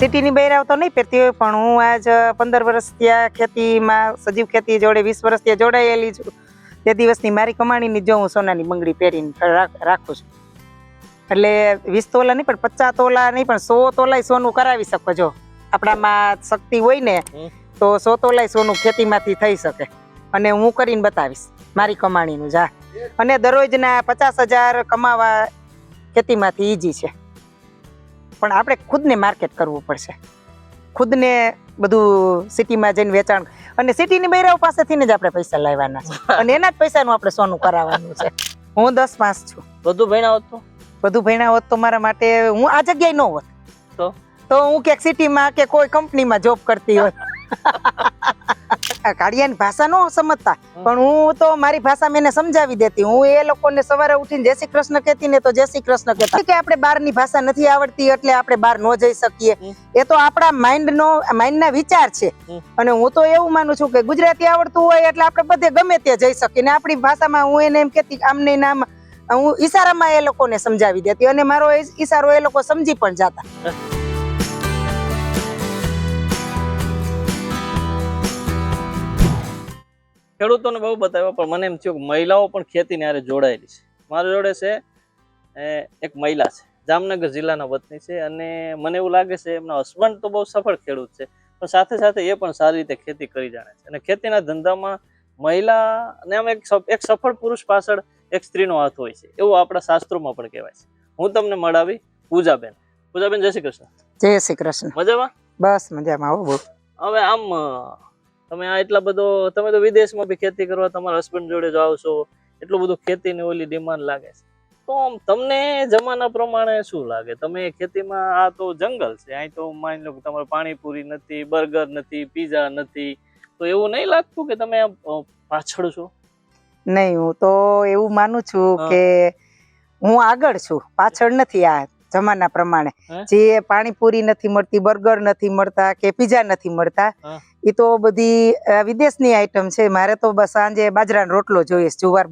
સિટીની બહેરાવ તો નહીં પહેરતી હોય પણ હું આજ પંદર વર્ષ ત્યાં ખેતીમાં સજીવ ખેતી જોડે વીસ વર્ષ ત્યાં જોડાયેલી છું. તે દિવસની મારી કમાણીની જો હું સોનાની બંગડી પહેરીને રાખું છું. એટલે વીસ તોલા નહીં પણ પચાસ તોલા નહીં પણ સો તોલાય સોનું કરાવી શકો જો આપણામાં શક્તિ હોય ને તો સો તોલાય સોનું ખેતીમાંથી થઈ શકે. અને હું કરીને બતાવીશ મારી કમાણીનું જા. અને દરરોજના પચાસ હજાર કમાવા ખેતીમાંથી ઈજી છે. પણ આપણે ખુદને માર્કેટ કરવું પડશે. ખુદને બધું સિટીમાં જઈને વેચાણ અને સિટીની બૈરાઓ પાસેથી જ આપણે પૈસા લાવવાના છે. અને એના જ પૈસાનું આપણે સોનું કરાવવાનું છે. હું દસ પાંચ છું. બધું ભણ્યા હોત તો? બધું ભણ્યા હોત તો મારા માટે હું આ જગ્યાએ ન હોત. તો? તો હું ક્યાંક સિટીમાં કે કોઈ કંપનીમાં જોબ કરતી હોત. આ કાળિયાની ભાષા ન સમજતા. પણ હું તો મારી ભાષા મેં સમજાવી દેતી. હું એ લોકોને સવારે ઉઠીને જય શ્રી કૃષ્ણ કહેતી ને તો જય શ્રી કૃષ્ણ કહેતા. કે આપણે બહારની ભાષા નથી આવડતી એટલે આપણે બહાર ન જઈ શકીએ. એ તો આપણા માઇન્ડનો માઇન્ડના વિચાર છે. અને હું તો એવું માનું છું કે ગુજરાતી આવડતું હોય એટલે આપણે બધે ગમે ત્યાં જઈ શકીએ. ને આપણી ભાષામાં હું એને એમ કહેતી આમને ને આમ હું ઈશારામાં એ લોકોને સમજાવી દેતી. અને મારો ઈશારો એ લોકો સમજી પણ જાતા. ખેડૂતોને બહુ બતાવ્યા પણ મને એમ થયું કે મહિલાઓ પણ ખેતીની આરે જોડાયેલી છે. મારી જોડે છે એક મહિલા છે જામનગર જિલ્લાના વતની છે અને મને એવું લાગે છે એમના હસબન્ડ તો બહુ સફળ ખેડૂત છે પણ સાથે સાથે એ પણ સારી રીતે ખેતી કરી જાણે છે. અને ખેતીના ધંધામાં મહિલાને આમ એક એક સફળ પુરુષ પાછળ એક સ્ત્રીનો હાથ હોય છે એવું આપણા શાસ્ત્રોમાં પણ કહેવાય છે. હું તમને મળાવી પૂજાબેન. પૂજાબેન જય શ્રી કૃષ્ણ. જય શ્રી કૃષ્ણ. મજામાં? બસ મજામાં આવો હવે આમ તમે આ એટલા બધો તમે તો વિદેશમાં બી ખેતી કરવા તમારા હસબન્ડ જોડે જાઓ છો. એટલું બધું ખેતીની ઓલી ડિમાન્ડ લાગે છે. તો તમને જમાના પ્રમાણે શું લાગે? તમે ખેતીમાં આ તો જંગલ છે. અહીં તો માની લો કે તમારે પાણીપુરી નથી બર્ગર નથી પીઝા નથી. તો એવું નહીં લાગતું કે તમે પાછળ છો? નહીં હું તો એવું માનું છું કે હું આગળ છું. પાછળ નથી આ જમાના પ્રમાણે. જે પાણીપુરી નથી મળતી બર્ગર નથી મળતા કે પીઝા નથી મળતા. એ તો બધી વિદેશની આઈટમ છે. મારે તો બસ સાંજે બાજરાનો રોટલો જોઈએ જુવાર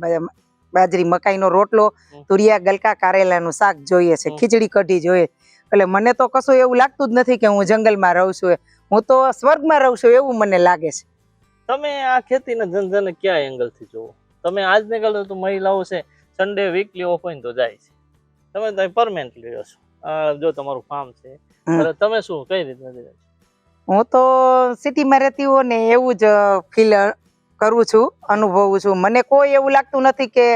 બાજરી મકાઈનો રોટલો. તુરિયા ગલકા કારેલાનું શાક જોઈએ છે. ખીચડી કઢી જોઈએ. એટલે મને તો કશું એવું લાગતું જ નથી કે હું જંગલમાં રહું છું હું તો સ્વર્ગમાં રહું છું એવું મને લાગે છે. તમે આ ખેતીને ધંધાને ક્યાં એંગલથી જોવો? તમે આજ નીકળો તો મહિલાઓ છે સન્ડે વીકલી ઓફ હોય તો જાય છે. તમે તો પરમેનન્ટલી રહો છો જો તમારું ફાર્મ છે. તમે શું કઈ છે? હું તો સિટીમાં રહેતી હોઉં ને એવું જ ફીલ કરું છું, અનુભવું છું. મને કોઈ એવું લાગતું નથી કે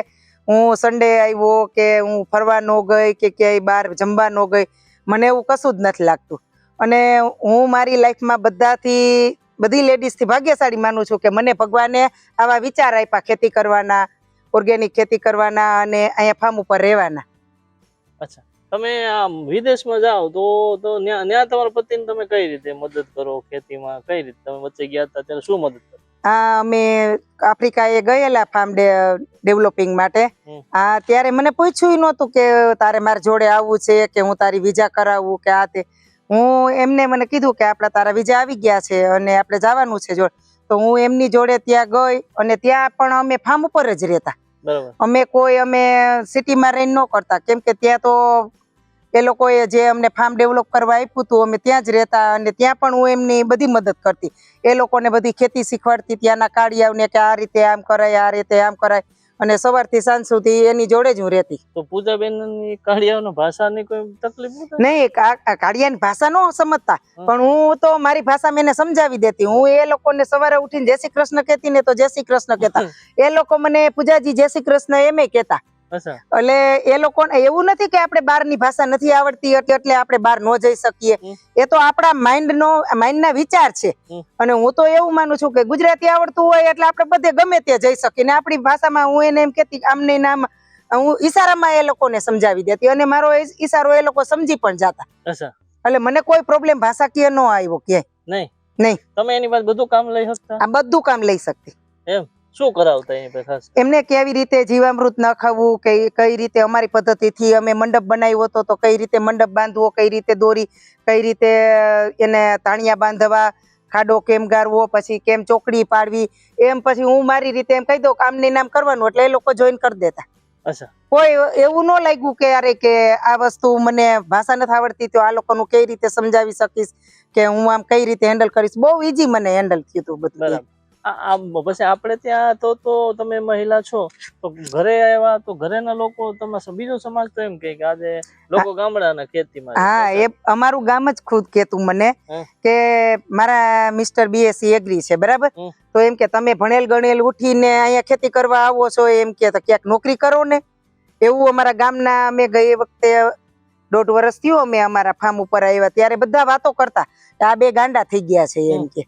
હું સન્ડે આવ્યો કે હું ફરવા ન ગઈ કે ક્યાંય બહાર જમવા ન ગઈ. મને એવું કશું જ નથી લાગતું. અને હું મારી લાઈફમાં બધાથી, બધી લેડીઝથી ભાગ્યશાળી માનું છું કે મને ભગવાને આવા વિચાર આપ્યા ખેતી કરવાના ઓર્ગેનિક ખેતી કરવાના અને અહીંયા ફાર્મ ઉપર રહેવાના. અચ્છા. તમે આમ વિદેશમાં જાઓ તો તો ત્યાં તમારા પતિને તમે કઈ રીતે મદદ કરો ખેતીમાં? કઈ રીતે? તમે વચ્ચે ગયા હતા ત્યારે શું મદદ કરો? આ અમે આફ્રિકાએ ગયેલા ફાર્મ ડેવલપિંગ માટે. આ ત્યારે મને પૂછ્યું નહોતું કે તારે મારા જોડે આવવું છે કે હું તારી વિઝા કરાવવું કે આ તે. હું એમને મને કીધું કે આપણા તારા વિઝા આવી ગયા છે અને આપણે જવાનું છે જોડે. તો હું એમની જોડે ત્યાં ગઈ અને ત્યાં પણ અમે ફાર્મ ઉપર જ રહેતા. અમે કોઈ અમે સિટીમાં રહીને ન કરતા. કેમ કે ત્યાં તો એ લોકોએ જે અમને ફાર્મ ડેવલપ કરવા આપ્યું હતું અમે ત્યાં જ રહેતા અને ત્યાં પણ હું એમની બધી મદદ કરતી. એ લોકોને બધી ખેતી શીખવાડતી ત્યાંના કાળિયાઓને કે આ રીતે આમ કરાય આ રીતે આમ કરાય. અને સવારથી સાંજ સુધી એની જોડે જ હું રહેતી. તો પૂજાબેનની ભાષાની કોઈ તકલીફ નહીં કાળિયાની ભાષા ન સમજતા. પણ હું તો મારી ભાષા મેં એને સમજાવી દેતી. હું એ લોકોને સવારે ઉઠીને જય શ્રી કૃષ્ણ કહેતી ને તો જય શ્રી કૃષ્ણ કહેતા. એ લોકો મને પૂજાજી જય શ્રી કૃષ્ણ એમે કહેતા. એટલે એ લોકો એવું નથી કે આપણે બહારની ભાષા નથી આવડતી એટલે એટલે આપણે બહાર ન જઈ શકીએ. એ તો આપણા માઇન્ડનો માઇન્ડના વિચાર છે. અને હું તો એવું માનું છું કે ગુજરાતી આવડતું હોય એટલે આપણે બધે ગમે ત્યાં જઈ શકીએ. ને આપણી ભાષામાં હું એને એમ કેતી આમને ને હું ઈશારામાં એ લોકોને સમજાવી દેતી. અને મારો ઈશારો એ લોકો સમજી પણ જાતા. એટલે મને કોઈ પ્રોબ્લેમ ભાષાકીય ન આવ્યો ક્યાંય નહીં. નહીં. તમે એની પાસે બધું કામ લઈ શકતા? આ બધું કામ લઈ શકતી. શું કરાવતા પાસે ખાસ એમને કેવી રીતે જીવામૃત નખાવવું કે કઈ રીતે અમારી પદ્ધતિથી અમે મંડપ બનાવ્યો હતો તો કઈ રીતે મંડપ બાંધવો કઈ રીતે દોરી કઈ રીતે એને તાણિયા બાંધવા ખાડો કેમ ગારવો પછી કેમ ચોકડી પાડવી એમ પછી હું મારી રીતે એમ કહી દઉં કે આમને નામ કરવાનું એટલે એ લોકો જોઈન કરી દેતા. કોઈ એવું ન લાગ્યું કે અરે કે આ વસ્તુ મને ભાષા નથી આવડતી તો આ લોકોનું કઈ રીતે સમજાવી શકીશ કે હું આમ કઈ રીતે હેન્ડલ કરીશ? બહુ ઈઝી મને હેન્ડલ થયું હતું બધું. પછી આપણે ત્યાં તો તો તમે મહિલા છો તો ઘરે આવ્યા તો ઘરેના લોકો તમે બીજો સમાજ તો એમ કે આજે લોકો ગામડાના ખેતીમાં. હા એ અમારું ગામ જ ખુદ કેતું મને કે મારા મિસ્ટર બીએસસી એગ્રી છે બરાબર? તો એમ કે તમે ભણેલ ગણેલ ઉઠીને અહીંયા ખેતી કરવા આવો છો એમ કે તો ક્યાંક નોકરી કરો ને. એવું અમારા ગામના અમે ગઈ વખતે દોઢ વર્ષ થયું અમે અમારા ફાર્મ ઉપર આવ્યા ત્યારે બધા વાતો કરતા આ બે ગાંડા થઈ ગયા છે એમ કે.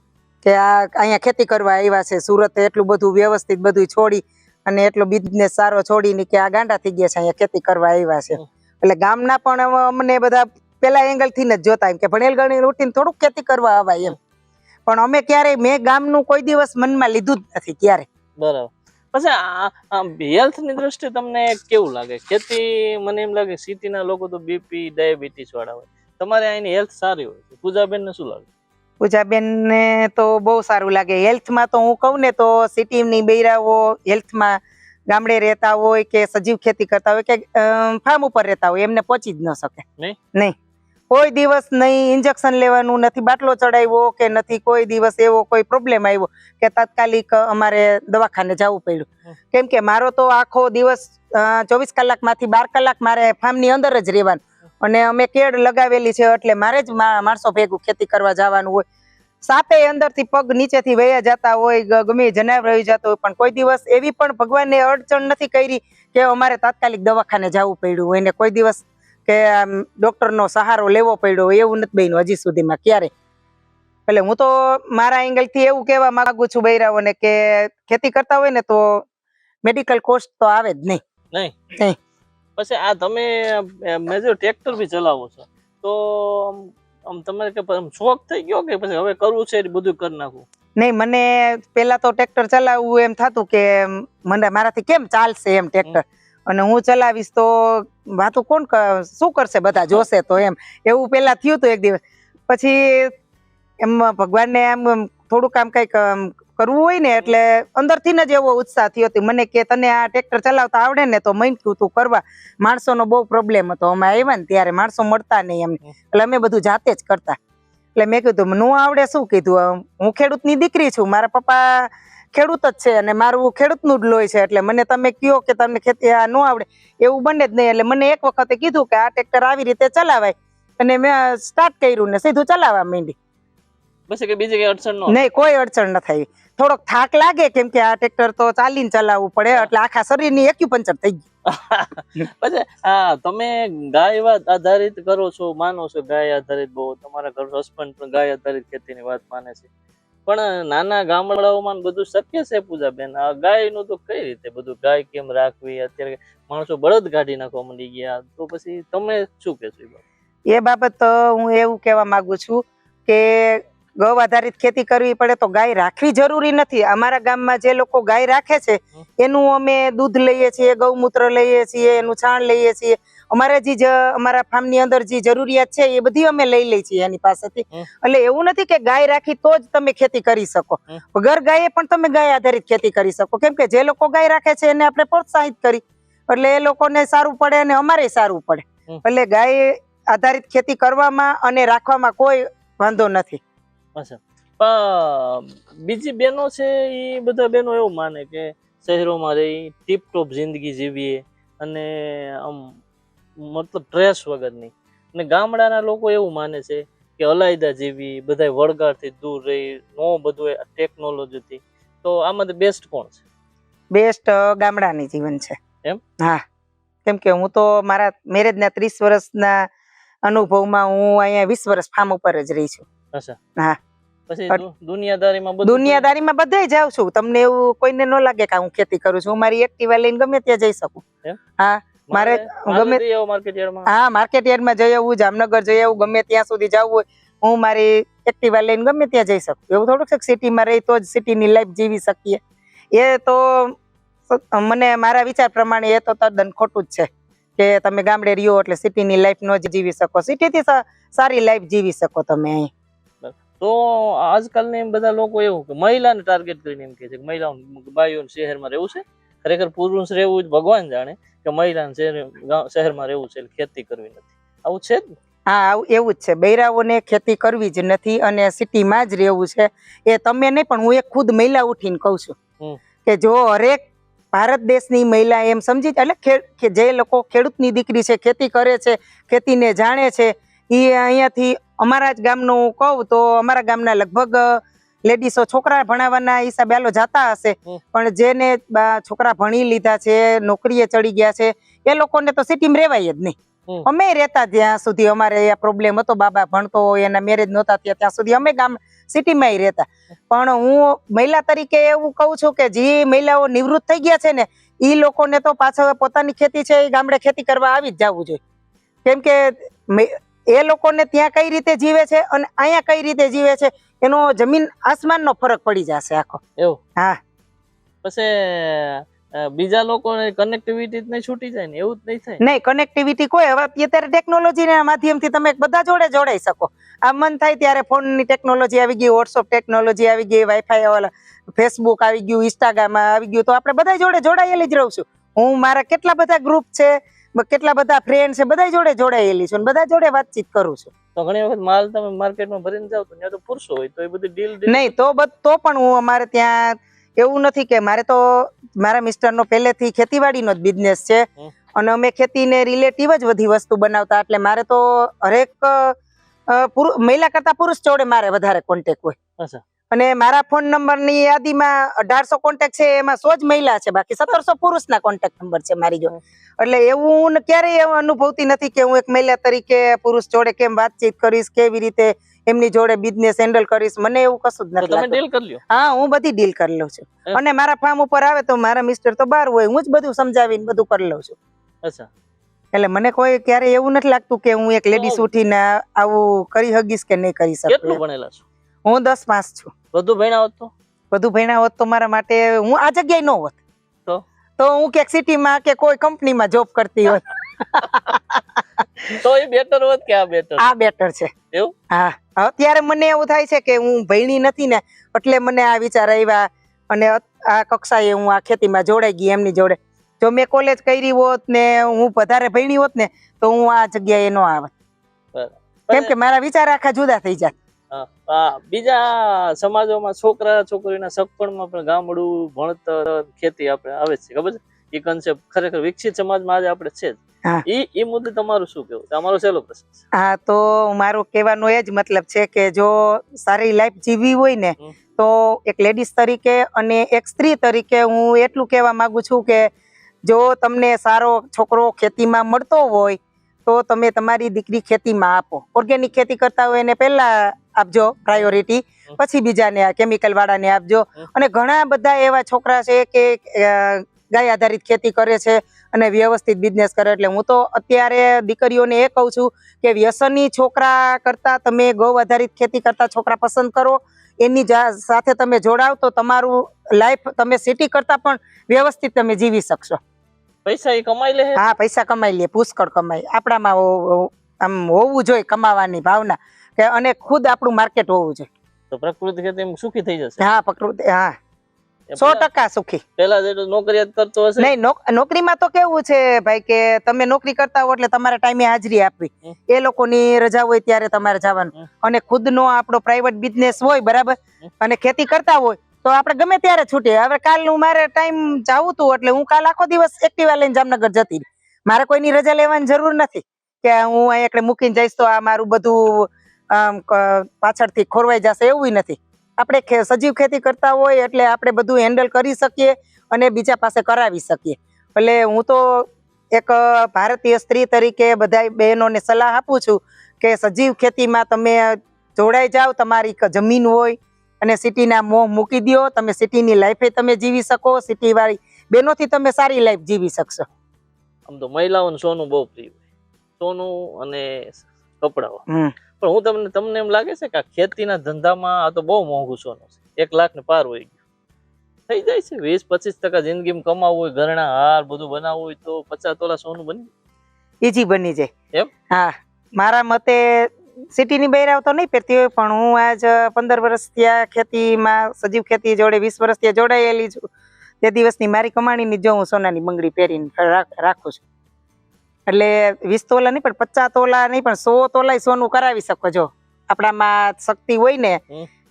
કે આ અહીંયા ખેતી કરવા આવ્યા છે, સુરત એટલું બધું વ્યવસ્થિત બધું છોડી અને એટલો બિઝનેસ સારો છોડીને કે આ ગાંડા થઈ ગયા છે, અહીંયા ખેતી કરવા આવ્યા છે. એટલે ગામના પણ અમને બધા પેલા એંગલથી જ જોતા એમ કે ભણેલ ગણી ઉઠીને થોડુંક ખેતી કરવા આવાય એમ. પણ અમે ક્યારેય મેં ગામનું કોઈ દિવસ મનમાં લીધું જ નથી ક્યારે બરાબર. પછી હેલ્થની દ્રષ્ટિએ તમને કેવું લાગે? ખેતી મને એમ લાગે સિટીના લોકો તો બીપી ડાયાબિટીસ વાળા હોય. તમારે અહીંની હેલ્થ સારી હોય છે. પૂજાબેન ને શું લાગે? પૂજાબેન ને તો બહુ સારું લાગે. હેલ્થમાં તો હું કહું ને તો સિટીની બૈરાઓ હેલ્થમાં ગામડે રહેતા હોય કે સજીવ ખેતી કરતા હોય કે ફાર્મ ઉપર રહેતા હોય એમને પહોંચી જ ન શકે. નહીં? કોઈ દિવસ નહીં ઇન્જેક્શન લેવાનું નથી બાટલો ચડાવ્યો કે નથી કોઈ દિવસ એવો કોઈ પ્રોબ્લેમ આવ્યો કે તાત્કાલિક અમારે દવાખાને જવું પડ્યું. કેમ કે મારો તો આખો દિવસ ચોવીસ કલાકમાંથી બાર કલાક મારે ફાર્મની અંદર જ રહેવાનું. અને અમે કેળ લગાવેલી છે એટલે મારે જ માણસો ભેગું ખેતી કરવા જવાનું હોય. સાપે અંદરથી પગ નીચેથી વયા જતા હોય ગમે જનાવર રહી જતો હોય પણ કોઈ દિવસ એવી પણ ભગવાનને અડચણ નથી કરી કે અમારે તાત્કાલિક દવાખાને જવું પડ્યું હોય ને કોઈ દિવસ કે ડોક્ટરનો સહારો લેવો પડ્યો હોય એવું નથી બન્યું હજી સુધીમાં ક્યારે. એટલે હું તો મારા એંગલથી એવું કહેવા માગું છું બૈરાઓને કે ખેતી કરતા હોય ને તો મેડિકલ કોસ્ટ તો આવે જ નહીં. નહીં. પછી આ તમે મેજર ટ્રેક્ટર બી ચલાવો છો તો આમ- તમારે કે શોખ થઈ ગયો કે પછી હવે કરવું છે એ બધું કરી નાખવું નહીં મને પેલા તો ટ્રેક્ટર ચલાવવું એમ થતું કે મને મારાથી કેમ ચાલશે એમ ટ્રેક્ટર? અને હું ચલાવીશ તો વાતું કોણ શું કરશે બધા જોશે તો એમ. એવું પેલા થયું હતું એક દિવસ. પછી એમ ભગવાનને એમ આમ થોડુંક આમ કંઈક કરવું હોય ને એટલે અંદરથી જ એવો ઉત્સાહ થયો હતો. મને કે તને આ ટ્રેક્ટર ચલાવતા આવડે ને તો મન તું કરવા. માણસોનો બહુ પ્રોબ્લેમ હતો. અમે આવ્યા ને ત્યારે માણસો મળતા નહીં એમને એટલે અમે બધું જાતે જ કરતા. એટલે મેં કીધું, નું આવડે શું? કીધું હું ખેડૂતની દીકરી છું. મારા પપ્પા ખેડૂત જ છે અને મારું ખેડૂતનું જ લોહી છે. એટલે મને તમે કયો કે તમને ખેતી આ ન આવડે. એવું બને જ નહીં. એટલે મને એક વખતે કીધું કે આ ટ્રેક્ટર આવી રીતે ચલાવાય. અને મેં સ્ટાર્ટ કર્યું ને સીધું ચલાવવા માંડી. પછી કે બીજી કઈ અડચણ ન નહીં કોઈ અડચણ ન થાય. થોડોક થાક લાગે કેમ કે આ ટ્રેક્ટર તો ચાલીને ચલાવવું પડે એટલે આખા શરીરની એક્યુપંચર થઈ ગયું પછી આ તમે ગાય આધારિત કરો છો માનો છો ગાય આધારિત બહુ તમારા ઘર હસબન્ડ પણ ગાય આધારિત ખેતીની વાત માને છે. પણ નાના ગામડાઓમાં બધું શક્ય છે પૂજાબેન? આ ગાયનું તો કઈ રીતે બધું ગાય કેમ રાખવી? અત્યારે માણસો બળદ કાઢી નાખવા માંડી ગયા તો પછી તમે શું કહેશો એ બાબતે? એ બાબત હું એવું કહેવા માંગુ છું કે ગૌ આધારિત ખેતી કરવી પડે તો ગાય રાખવી જરૂરી નથી. અમારા ગામમાં જે લોકો ગાય રાખે છે એનું અમે દૂધ લઈએ છીએ ગૌમૂત્ર લઈએ છીએ એનું છાણ લઈએ છીએ. અમારે જે અમારા ફાર્મની અંદર જે જરૂરિયાત છે એ બધી અમે લઈ લઈએ છીએ એની પાસેથી. એટલે એવું નથી કે ગાય રાખી તો જ તમે ખેતી કરી શકો. વગર ગાયે પણ તમે ગાય આધારિત ખેતી કરી શકો. કેમ કે જે લોકો ગાય રાખે છે એને આપણે પ્રોત્સાહિત કરી. એટલે એ લોકોને સારું પડે અને અમારે સારું પડે. એટલે ગાય આધારિત ખેતી કરવામાં અને રાખવામાં કોઈ વાંધો નથી. અચ્છા. બીજી બહેનો છે એ બધા બહેનો એવું માને કે શહેરોમાં રહી ટીપટોપ જિંદગી જીવીએ અને આમ મતલબ ડ્રેસ વગરની. અને ગામડાના લોકો એવું માને છે કે અલાયદા જીવી બધા વળગાડથી દૂર રહી નો બધું ટેકનોલોજીથી તો આમાંથી બેસ્ટ કોણ છે? બેસ્ટ ગામડાની જીવન છે. એમ? હા. કેમ કે હું તો મારા મેરેજના ત્રીસ વર્ષના અનુભવમાં હું અહીંયા વીસ વર્ષ ફાર્મ ઉપર જ રહી છું. હા. પછી દુનિયાદારીમાં બધું દુનિયાદારીમાં બધે જાઉં છું. તમને એવું કોઈને ન લાગે કે હું ખેતી કરું છું. હું મારી એક્ટિવા લઈને ગમે ત્યાં જઈ શકું. હા. મારે ગમે- હા માર્કેટ યાર્ડમાં જઈ આવું જામનગર જઈ આવું ગમે ત્યાં સુધી જવું હોય હું મારી એક્ટિવા લઈને ગમે ત્યાં જઈ શકું. એવું થોડુંક છે સિટીમાં રહી તો જ સિટીની લાઈફ જીવી શકીએ. એ તો મને મારા વિચાર પ્રમાણે એ તો તદ્દન ખોટું જ છે કે તમે ગામડે રહ્યો એટલે સિટીની લાઈફ ન જ જીવી શકો. સિટીથી સારી લાઈફ જીવી શકો તમે અહીં. તો આજકાલની એમ બધા લોકો એવું કે મહિલાને ટાર્ગેટ કરીને એમ કે છે કે મહિલાઓ બાઈઓ શહેરમાં રહેવું છે. ખરેખર પુરુષ રહેવું જ ભગવાન જાણે કે મહિલાને શહેર શહેરમાં રહેવું છે ખેતી કરવી નથી. આવું છે જ હા આવું એવું જ છે. બૈરાઓને ખેતી કરવી જ નથી અને સિટીમાં જ રહેવું છે. એ તમે નહીં પણ હું એક ખુદ મહિલા ઉઠીને કહું છું કે જો હરેક ભારત દેશની મહિલા એમ સમજી એટલે જે લોકો ખેડૂતની દીકરી છે ખેતી કરે છે ખેતીને જાણે છે એ અહીંયાથી અમારા જ ગામનું કહું તો અમારા ગામના લગભગ લેડીસો છોકરા ભણાવવાના હિસાબે આલો જતા હશે. પણ જેને છોકરા ભણી લીધા છે નોકરીએ ચડી ગયા છે એ લોકોને તો સિટીમાં રહેવાય જ નહીં. અમે રહેતા ત્યાં સુધી અમારે પ્રોબ્લેમ હતો બાબા ભણતો હોય એના મેરેજ નહોતા થયા ત્યાં સુધી અમે ગામ સિટીમાં રહેતા. પણ હું મહિલા તરીકે એવું કહું છું કે જે મહિલાઓ નિવૃત્ત થઈ ગયા છે ને એ લોકોને તો પાછળ પોતાની ખેતી છે એ ગામડે ખેતી કરવા આવી જ જવું જોઈએ. કેમ કે એ લોકોને ત્યાં કઈ રીતે જીવે છે અને અહીંયા કઈ રીતે જીવે છે એનો જમીન આસમાનનો ફરક પડી જશે આખો. એવું? હા. પછી બીજા લોકોને કનેક્ટિવિટી જ નહીં છૂટી જાય ને એવું જ નહીં થાય? નહીં કનેક્ટિવિટી કોઈ હવે અત્યારે ટેકનોલોજીના માધ્યમથી તમે બધા જોડે જોડાઈ શકો. આ મન થાય ત્યારે ફોનની ટેકનોલોજી આવી ગઈ વોટ્સઅપ ટેકનોલોજી આવી ગઈ વાઈફાઈ ફેસબુક આવી ગયું ઇન્સ્ટાગ્રામ આવી ગયું તો આપણે બધા જોડે જોડાયેલી જ રહું છું. હું મારા કેટલા બધા ગ્રુપ છે કેટલા બધા ફ્રેન્ડ છે બધા જોડે જોડાયેલી છું બધા જોડે વાતચીત કરું છું. તો ઘણી વખત માલ તમે માર્કેટમાં ભરીને જાવ તો ત્યાં તો પુરુષો હોય તો એ બધી ડીલ નહીં તો તો પણ હું અમારે ત્યાં એવું નથી કે મારે તો મારા મિસ્ટરનો પહેલેથી ખેતીવાડીનો જ બિઝનેસ છે અને અમે ખેતીને રિલેટિવ જ બધી વસ્તુ બનાવતા એટલે મારે તો હરેક મહિલા કરતા પુરુષ જોડે મારે વધારે કોન્ટેક હોય. અચ્છા. અને મારા ફોન નંબરની યાદીમાં અઢારસો કોન્ટેક્ટ છે એમાં સો જ મહિલા છે બાકી સત્તરસો પુરુષના કોન્ટેક્ટ નંબર છે મારી જોડે. એટલે એવું હું ક્યારેય એવું અનુભવતી નથી કે હું એક મહિલા તરીકે પુરુષ જોડે કેમ વાતચીત કરીશ કેવી રીતે એમની જોડે બિઝનેસ હેન્ડલ કરીશ મને એવું કશું જ નથી ડીલ કરી હા હું બધી ડીલ કરી લઉં છું. અને મારા ફાર્મ ઉપર આવે તો મારા મિસ્ટર તો બહાર હોય હું જ બધું સમજાવીને બધું કરી લઉં છું. અચ્છા. એટલે મને કોઈ ક્યારે એવું નથી લાગતું કે હું એક લેડીઝ તો- ઉઠીને આવું કરી હગીશ કે નહીં કરી શકું. ભણેલા છો? હું દસ પાસ છું. બધું ભણ્યા હોત તો? બધું ભણ્યા હોત તો મારા માટે હું આ જગ્યાએ ન હોત. તો? તો હું ક્યાંક સિટીમાં કે કોઈ કંપનીમાં જોબ કરતી હોત. તો એ બેટર હોત કે આ બેટર આ બેટર છે. એવું? હા. અત્યારે મને એવું થાય છે કે હું ભણી નથી ને એટલે મને આ વિચાર આવ્યા અને આ કક્ષાએ હું આ ખેતીમાં જોડાઈ ગઈ એમની જોડે. જો મેં કોલેજ કરી હોત ને હું વધારે ભણી હોત ને તો હું આ જગ્યાએ ન આવત. કેમ કે મારા વિચાર આખા જુદા થઈ જાય બીજા સમાજોમાં છોકરા છોકરીના સગપણમાં પણ ગામડું ભણતર ખેતી આપણે આવે છે ખબર છે? એ કન્સેપ્ટ ખરેખર વિકસિત સમાજમાં આજે આપણે છે ઈ ઈ મુદ્દે તમારું શું કેવું તમારો પ્રશ્ન હા તો મારો કહેવાનો એ જ મતલબ છે કે જો સારી લાઈફ જીવવી હોય ને તો એક લેડીઝ તરીકે અને એક સ્ત્રી તરીકે હું એટલું કહેવા માંગુ છું કે જો તમને સારો છોકરો ખેતીમાં મળતો હોય તો તમે તમારી દીકરી ખેતીમાં આપો. ઓર્ગેનિક ખેતી કરતા હોય એને પહેલા આપજો પ્રાયોરિટી. પછી બીજાને કેમિકલ વાળાને આપજો. અને ઘણા બધા એવા છોકરા છે કે ગાય આધારિત ખેતી કરે છે અને વ્યવસ્થિત બિઝનેસ કરે એટલે હું તો અત્યારે દીકરીઓને એ કહું છું કે વ્યસની છોકરા કરતા તમે ગૌ આધારિત ખેતી કરતા છોકરા પસંદ કરો. એની સાથે તમે જોડાવ તો તમારું લાઈફ તમે સિટી કરતા પણ વ્યવસ્થિત તમે જીવી શકશો. પૈસા એ કમાઈ લે હા? પૈસા કમાઈ લે પુષ્કળ કમાઈ. આપણામાં આમ હોવું જોઈએ કમાવાની ભાવના. કે અને ખુદ આપણું માર્કેટ હોવું જોઈએ. તો પ્રકૃતિ ખેતી સુખી થઈ જશે. હા પ્રકૃતિ હા. સો ટકા સુખી. પેલા નોકરિયાત કરતો હશે? નહીં નોકરીમાં તો કેવું છે ભાઈ કે તમે નોકરી કરતા હો એટલે તમારે ટાઈમે હાજરી આપવી. એ લોકોની રજા હોય ત્યારે તમારે જવાનું. અને ખુદનો આપણો પ્રાઇવેટ બિઝનેસ હોય બરાબર? અને ખેતી કરતા હોય તો આપણે ગમે ત્યારે છૂટીએ હવે કાલ હું મારે ટાઈમ જવું તું એટલે હું કાલ આખો દિવસ એક્ટિવા લઈને જામનગર જતી મારે કોઈની રજા લેવાની જરૂર નથી. કે હું અહીંયા મૂકીને જઈશ તો આ મારું બધું પાછળથી ખોરવાઈ જશે એવું નથી. આપણે સજીવ ખેતી કરતા હોય એટલે આપણે બધું હેન્ડલ કરી શકીએ અને બીજા પાસે કરાવી શકીએ. એટલે હું તો એક ભારતીય સ્ત્રી તરીકે બધા બહેનોને સલાહ આપું છું કે સજીવ ખેતીમાં તમે જોડાઈ જાઓ તમારી જમીન હોય અને સિટીના મોહ મૂકી દો તમે સિટીની લાઈફે તમે જીવી શકો સિટીવાળી બેનોથી તમે સારી લાઈફ જીવી શકશો. આમ તો મહિલાઓને સોનું બહુ પ્રિય સોનું અને કપડાઓ પણ હું તમને તમને એમ લાગે છે કે આ ખેતીના ધંધામાં આ તો બહુ મોંઘું સોનું છે. એક લાખ ને પાર હોય ગયું. થઈ જાય છે. વીસ પચીસ ટકા જિંદગીમાં કમાવવું હોય ઘરના હાર બધું બનાવવું હોય તો પચાસ તોલા સોનું બની ઈજી બની જાય. એમ? હા. મારા મતે સિટીની બહેરાવ તો નહીં પહેરતી હોય પણ હું આજ પંદર વર્ષ ત્યાં ખેતીમાં સજીવ ખેતી જોડે વીસ વર્ષ ત્યાં જોડાયેલી છું તે દિવસની મારી કમાણીની જો હું સોનાની બંગડી પહેરીને રાખું છું. એટલે વીસ તોલા નહીં પણ પચાસ તોલા નહીં પણ સો તોલાય સોનું કરાવી શકો જો. આપણામાં શક્તિ હોય ને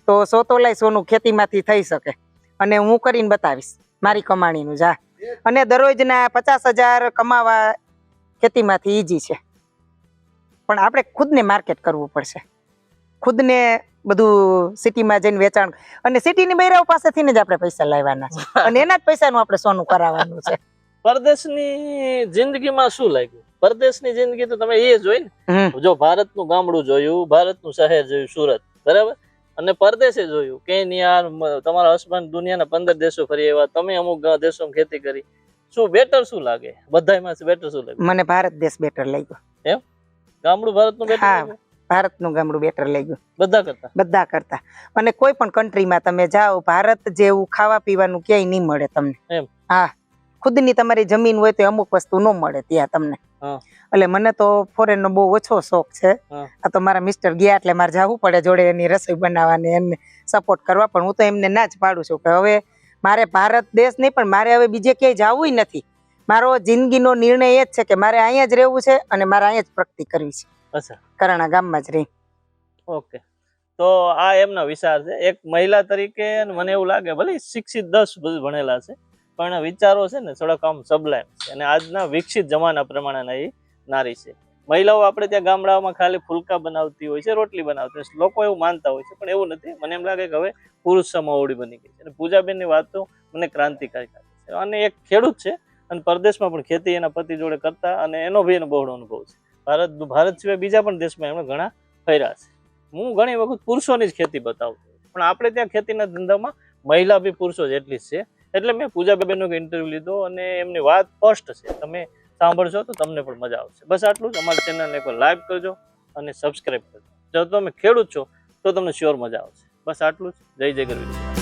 તો સો તોલાય સોનું ખેતીમાંથી થઈ શકે. અને હું કરીને બતાવીશ મારી કમાણીનું જા. અને દરરોજના પચાસ હજાર કમાવા ખેતીમાંથી ઈજી છે. પણ આપણે ખુદને માર્કેટ કરવું પડશે. ખુદને બધું સિટીમાં જઈને વેચાણ અને સિટીની બૈરાઓ પાસેથી જ આપણે પૈસા લાવવાના છે. અને એના જ પૈસાનું આપણે સોનું કરાવવાનું છે. પરદેશની જિંદગીમાં શું લાગ્યું? પરદેશની જિંદગી તો તમે એ જોઈ ને જો ભારતનું ગામડું જોયું ભારતનું શહેર જોયું સુરત બરાબર? અને પરદેશે જોયું કેન્યા તમારા હસબન્ડ દુનિયાના પંદર દેશો ફરી એવા તમે અમુક દેશોમાં ખેતી કરી. શું બેટર શું લાગે? બધાયમાં બેટર શું લાગે? મને ભારત દેશ બેટર લઈ ગયો ગામડું ભારતનું બેટર. ભારતનું ગામડું બેટર લઈ ગયું બધા કરતા? બધા કરતા. અને કોઈ પણ કન્ટ્રીમાં તમે જાઓ ભારત જેવું ખાવા પીવાનું ક્યાંય નહીં મળે તમને. એમ. હા. ખુદની તમારી જમીન હોય તો અમુક વસ્તુ ન મળે ત્યાં તમને. એટલે મને તો ફોરેન નો બહુ ઓછો શોખ છે. આ તો મારા મિસ્ટર ગયા એટલે મારે જવું પડે જોડે એની રસોઈ બનાવવાની એમને સપોર્ટ કરવા. પણ હું તો એમને ના જ પાડું છું કે હવે મારે ભારત દેશ નહીં પણ મારે હવે બીજે ક્યાંય જવું નથી. મારો જિંદગીનો નિર્ણય એ જ છે કે મારે અહીંયા જ રહેવું છે અને મારે અહીંયા જ પ્રગતિ કરવી છે. કરાણા ગામમાં જ રહી. ઓકે. તો આ એમનો વિચાર છે. એક મહિલા તરીકે મને એવું લાગે ભલે શિક્ષિત દસ બધું ભણેલા છે પણ વિચારો છે ને થોડાક આમ સબલાઈમ અને આજના વિકસિત જમાના પ્રમાણેના એ નારી છે. મહિલાઓ આપણે ત્યાં ગામડાઓમાં ખાલી ફુલકા બનાવતી હોય છે, રોટલી બનાવતી હોય છે. લોકો એવું માનતા હોય છે, પણ એવું નથી. મને એમ લાગે કે હવે પુરુષ સમાવડી બની ગઈ છે. અને પૂજાબેનની વાતો મને ક્રાંતિકારી લાગે છે. અને એક ખેડૂત છે અને પરદેશમાં પણ ખેતી એના પતિ જોડે કરતા અને એનો બી એનો બહોળો અનુભવ છે. ભારત ભારત સિવાય બીજા પણ દેશમાં એમણે ઘણા ફર્યા છે. હું ઘણી વખત પુરુષોની જ ખેતી બતાવતો. પણ આપણે ત્યાં ખેતીના ધંધામાં મહિલા બી પુરુષો જેટલી જ છે. એટલે મેં પૂજાબેનનો ઇન્ટરવ્યુ લીધો અને એમની વાત સ્પષ્ટ છે. તમે સાંભળશો તો તમને પણ મજા આવશે. બસ આટલું જ. અમારી ચેનલને પણ લાઈક કરજો અને સબસ્ક્રાઈબ કરજો. જો તમે ખેડૂત છો તો તમને શ્યોર મજા આવશે. બસ આટલું જ. જય જય ગરવી.